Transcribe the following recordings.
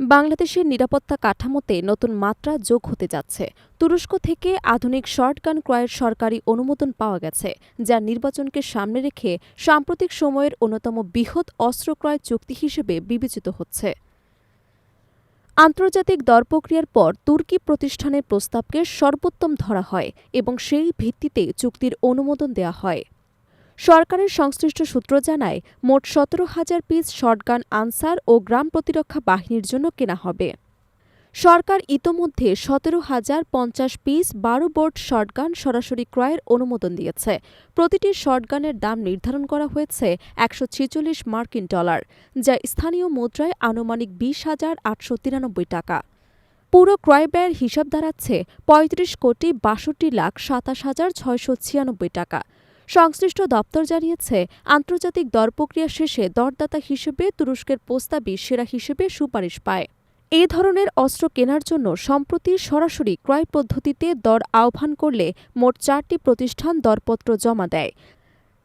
বাংলাদেশের নিরাপত্তা কাঠামোতে নতুন মাত্রা যোগ হতে যাচ্ছে। তুরস্ক থেকে আধুনিক শর্টগান ক্রয়ের সরকারি অনুমোদন পাওয়া গেছে, যা নির্বাচনকে সামনে রেখে সাম্প্রতিক সময়ের অন্যতম বৃহৎ অস্ত্র ক্রয় চুক্তি হিসেবে বিবেচিত হচ্ছে। আন্তর্জাতিক দর প্রক্রিয়ার পর তুর্কি প্রতিষ্ঠানের প্রস্তাবকে সর্বোত্তম ধরা হয় এবং সেই ভিত্তিতে চুক্তির অনুমোদন দেওয়া হয়। সরকারের সংশ্লিষ্ট সূত্র জানায়, মোট সতেরো হাজার পিস শটগান, আনসার ও গ্রাম প্রতিরক্ষা বাহিনীর জন্য কেনা হবে। সরকার ইতোমধ্যে সতেরো হাজার পঞ্চাশ পিস বারো বোর্ড শটগান সরাসরি ক্রয়ের অনুমোদন দিয়েছে। প্রতিটি শটগানের দাম নির্ধারণ করা হয়েছে একশো ছেচল্লিশ মার্কিন ডলার, যা স্থানীয় মুদ্রায় আনুমানিক বিশ হাজার আটশো তিরানব্বই টাকা। পুরো ক্রয় ব্যয়ের হিসাব দাঁড়াচ্ছে পঁয়ত্রিশ কোটি বাষট্টি লাখ সাতাশ হাজার ছয়শো ছিয়ানব্বই টাকা। সংশ্লিষ্ট দপ্তর জানিয়েছে, আন্তর্জাতিক দর প্রক্রিয়া শেষে দরদাতা হিসেবে তুরস্কের প্রস্তাবই সেরা হিসেবে সুপারিশ পায়। এ ধরনের অস্ত্র কেনার জন্য সম্প্রতি সরাসরি ক্রয় পদ্ধতিতে দর আহ্বান করলে মোট চারটি প্রতিষ্ঠান দরপত্র জমা দেয়।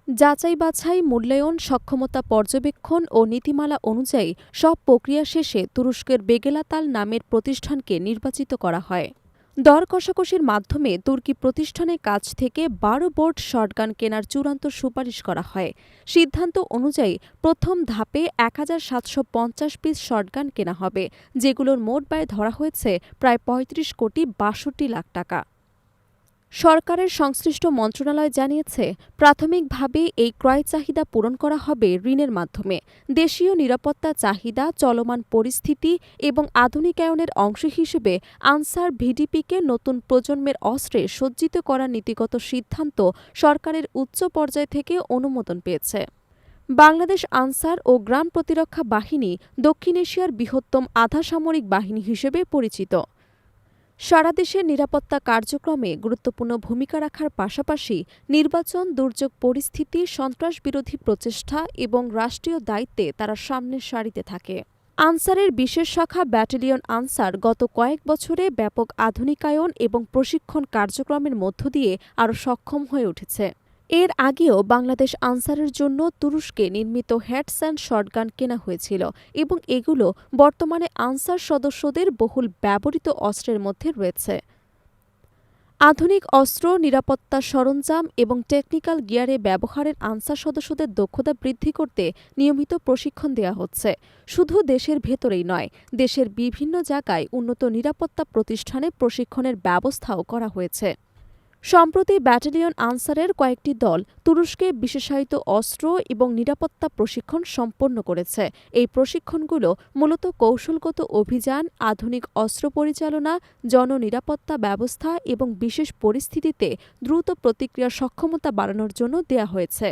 যাচাই বাছাই মূল্যায়ন, সক্ষমতা পর্যবেক্ষণ ও নীতিমালা অনুযায়ী সব প্রক্রিয়া শেষে তুরস্কের বেগেলাতাল নামের প্রতিষ্ঠানকে নির্বাচিত করা হয়। দর কষাকষির মাধ্যমে তুর্কি প্রতিষ্ঠানের কাছ থেকে বারো বোর্ড শটগান কেনার চূড়ান্ত সুপারিশ করা হয়। সিদ্ধান্ত অনুযায়ী প্রথম ধাপে এক হাজার সাতশো পঞ্চাশ পিস শটগান কেনা হবে, যেগুলোর মোট ব্যয় ধরা হয়েছে প্রায় পঁয়ত্রিশ কোটি বাষট্টি লাখ টাকা। সরকারের সংশ্লিষ্ট মন্ত্রণালয় জানিয়েছে, প্রাথমিকভাবে এই ক্রয় চাহিদা পূরণ করা হবে ঋণের মাধ্যমে। দেশীয় নিরাপত্তা চাহিদা, চলমান পরিস্থিতি এবং আধুনিকায়নের অংশ হিসেবে আনসার ভিডিপিকে নতুন প্রজন্মের অস্ত্রে সজ্জিত করার নীতিগত সিদ্ধান্ত সরকারের উচ্চ পর্যায় থেকে অনুমোদন পেয়েছে। বাংলাদেশ আনসার ও গ্রাম প্রতিরক্ষা বাহিনী দক্ষিণ এশিয়ার বৃহত্তম আধা সামরিক বাহিনী হিসেবে পরিচিত। সারা দেশের নিরাপত্তা কার্যক্রমে গুরুত্বপূর্ণ ভূমিকা রাখার পাশাপাশি নির্বাচন, দুর্যোগ পরিস্থিতি, সন্ত্রাস বিরোধী প্রচেষ্টা এবং রাষ্ট্রীয় দায়িত্বে তারা সামনের সারিতে থাকে। আনসারের বিশেষ শাখা ব্যাটালিয়ন আনসার গত কয়েক বছরে ব্যাপক আধুনিকায়ন এবং প্রশিক্ষণ কার্যক্রমের মধ্য দিয়ে আরও সক্ষম হয়ে উঠেছে। এর আগেও বাংলাদেশ আনসারের জন্য তুরস্কে নির্মিত হ্যাটস অ্যান্ড শটগান কেনা হয়েছিল এবং এগুলো বর্তমানে আনসার সদস্যদের বহুল ব্যবহৃত অস্ত্রের মধ্যে রয়েছে। আধুনিক অস্ত্র, নিরাপত্তা সরঞ্জাম এবং টেকনিক্যাল গিয়ারে ব্যবহারের আনসার সদস্যদের দক্ষতা বৃদ্ধি করতে নিয়মিত প্রশিক্ষণ দেওয়া হচ্ছে। শুধু দেশের ভেতরেই নয়, দেশের বিভিন্ন জায়গায় উন্নত নিরাপত্তা প্রতিষ্ঠানে প্রশিক্ষণের ব্যবস্থাও করা হয়েছে। সম্প্রতি ব্যাটালিয়ন আনসারের কয়েকটি দল তুরস্কে বিশেষায়িত অস্ত্র এবং নিরাপত্তা প্রশিক্ষণ সম্পন্ন করেছে। এই প্রশিক্ষণগুলো মূলত কৌশলগত অভিযান, আধুনিক অস্ত্র পরিচালনা, জননিরাপত্তা ব্যবস্থা এবং বিশেষ পরিস্থিতিতে দ্রুত প্রতিক্রিয়া সক্ষমতা বাড়ানোর জন্য দেয়া হয়েছে।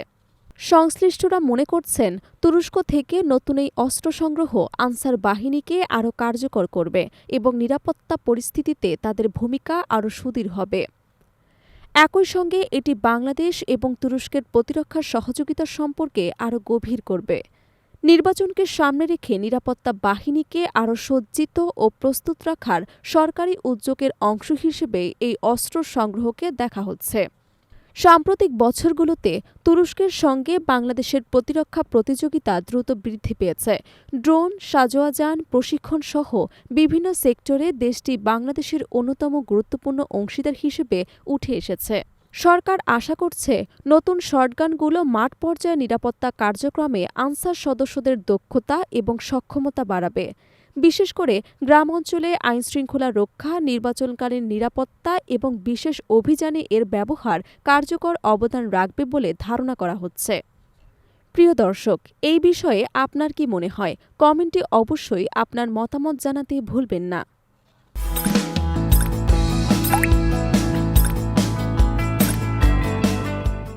সংশ্লিষ্টরা মনে করছেন, তুরস্ক থেকে নতুন এই অস্ত্র সংগ্রহ আনসার বাহিনীকে আরও কার্যকর করবে এবং নিরাপত্তা পরিস্থিতিতে তাদের ভূমিকা আরও সুদৃঢ় হবে। একই সঙ্গে এটি বাংলাদেশ এবং তুরস্কের প্রতিরক্ষা সহযোগিতা সম্পর্কে আরও গভীর করবে। নির্বাচনকে সামনে রেখে নিরাপত্তা বাহিনীকে আরও সজ্জিত ও প্রস্তুত রাখার সরকারি উদ্যোগের অংশ হিসেবে এই অস্ত্র সংগ্রহকে দেখা হচ্ছে। সাম্প্রতিক বছরগুলোতে তুরস্কের সঙ্গে বাংলাদেশের প্রতিরক্ষা প্রতিযোগিতা দ্রুত বৃদ্ধি পেয়েছে। ড্রোন, সাজোয়াজান প্রশিক্ষণ সহ বিভিন্ন সেক্টরে দেশটি বাংলাদেশের অন্যতম গুরুত্বপূর্ণ অংশীদার হিসেবে উঠে এসেছে। সরকার আশা করছে নতুন শর্টগানগুলো মাঠ পর্যায়ে নিরাপত্তা কার্যক্রমে আনসার সদস্যদের দক্ষতা এবং সক্ষমতা বাড়াবে। বিশেষ করে গ্রাম অঞ্চলে আইনশৃঙ্খলা রক্ষা, নির্বাচনকালীন নিরাপত্তা এবং বিশেষ অভিযানে এর ব্যবহার কার্যকর অবদান রাখবে বলে ধারণা করা হচ্ছে। প্রিয় দর্শক, এই বিষয়ে আপনার কি মনে হয়? কমেন্টে অবশ্যই আপনার মতামত জানাতে ভুলবেন না।